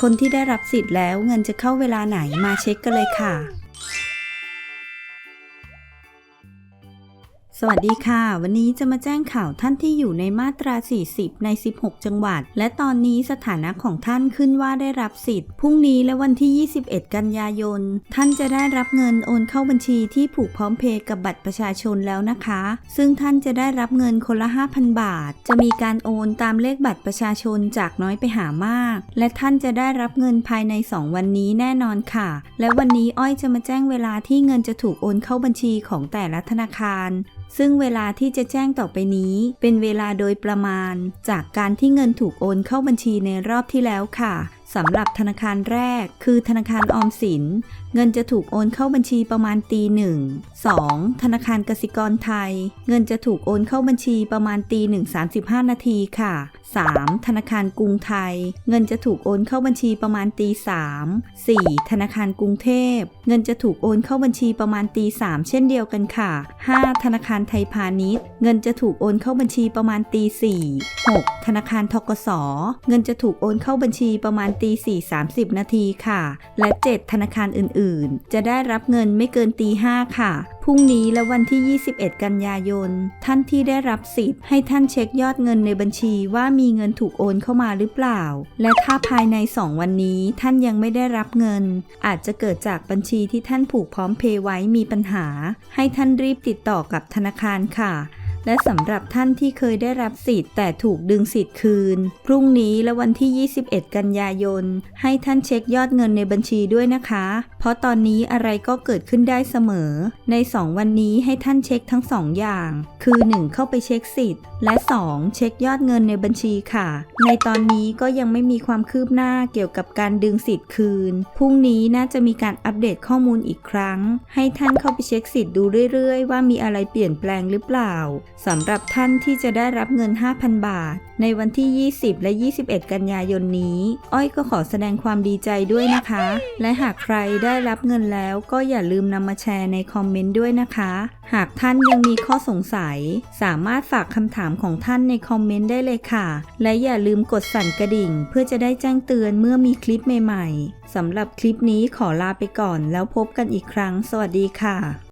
คนที่ได้รับสิทธิ์แล้วเงินจะเข้าเวลาไหนมาเช็คกันเลยค่ะ สวัสดีค่ะ วันนี้จะมาแจ้งข่าวท่านที่อยู่ในมาตรา 40 ใน 16 จังหวัด และตอนนี้สถานะของท่านขึ้นว่าได้รับสิทธิ์พรุ่งนี้และวันที่ 21 กันยายน ท่านจะได้รับเงินโอนเข้าบัญชีที่ผูกพร้อมเพย์กับบัตรประชาชนแล้วนะคะ ซึ่งท่านจะได้รับเงินคนละ 5,000 บาท จะมีการโอนตามเลขบัตรประชาชนจากน้อยไปหามาก และท่านจะได้รับเงินภายใน 2 วันนี้แน่นอนค่ะ และวันนี้อ้อยจะมาแจ้งเวลาที่เงินจะถูกโอนเข้าบัญชีของแต่ละธนาคารซึ่งเวลาที่จะแจ้งต่อไปนี้ เป็นเวลาโดยประมาณ จากการที่เงินถูกโอนเข้าบัญชีในรอบที่แล้วค่ะ สำหรับธนาคารแรก คือธนาคารออมสิน เงินจะถูกโอนเข้าบัญชีประมาณตีหนึ่ง 2. ธนาคารกสิกรไทย เงินจะถูกโอนเข้าบัญชีประมาณตีหนึ่งสามสิบห้านาทีค่ะ 3. ธนาคารกรุงไทย เงินจะถูกโอนเข้าบัญชีประมาณตีสาม 4. ธนาคารกรุงเทพ เงินจะถูกโอนเข้าบัญชีประมาณตีสามเช่นเดียวกันค่ะ 5. ธนาคารไทยพาณิชย์ เงินจะถูกโอนเข้าบัญชีประมาณตีสี่ 6. ธนาคารทกส เงินจะถูกโอนเข้าบัญชีประมาณตีสี่สามสิบนาทีค่ะ และ 7 ธนาคารอื่นๆ จะได้รับเงินไม่เกินตีห้าค่ะ พรุ่งนี้และวันที่ 21 กันยายน ท่านที่ได้รับสิทธิ์ให้ท่านเช็คยอดเงินในบัญชีว่ามีเงินถูกโอนเข้ามาหรือเปล่า และถ้าภายใน 2 วันนี้ท่านยังไม่ได้รับเงิน อาจจะเกิดจากบัญชีที่ท่านผูกพร้อมเพย์ไว้มีปัญหา ให้ท่านรีบติดต่อกับธนาคารค่ะ และสำหรับท่านที่เคยได้รับสิทธิ์แต่ถูกดึงสิทธิ์คืน พรุ่งนี้และวันที่ 21 กันยายน ให้ท่านเช็คยอดเงินในบัญชีด้วยนะคะ เพราะตอนนี้อะไรก็เกิดขึ้นได้เสมอ ใน 2 วันนี้ให้ท่านเช็คทั้ง 2 อย่าง คือ 1 เข้าไปเช็คสิทธิ์ และ 2 เช็คยอดเงินในบัญชีค่ะ ในตอนนี้ก็ยังไม่มีความคืบหน้าเกี่ยวกับการดึงสิทธิ์คืน พรุ่งนี้น่าจะมีการอัปเดตข้อมูลอีกครั้ง ให้ท่านเข้าไปเช็คสิทธิ์ดูเรื่อยๆ ว่ามีอะไรเปลี่ยนแปลงหรือเปล่าสำหรับท่านที่จะได้รับเงิน 5,000 บาท ในวันที่ 20 และ 21 กันยายนนี้ อ้อยก็ขอแสดงความดีใจด้วยนะคะ และหากใครได้รับเงินแล้วก็อย่าลืมนำมาแชร์ในคอมเมนต์ด้วยนะคะ หากท่านยังมีข้อสงสัย สามารถฝากคำถามของท่านในคอมเมนต์ได้เลยค่ะ และอย่าลืมกดสั่นกระดิ่ง เพื่อจะได้แจ้งเตือนเมื่อมีคลิปใหม่ๆสำหรับคลิปนี้ขอลาไปก่อนแล้วพบกันอีกครั้ง สวัสดีค่ะ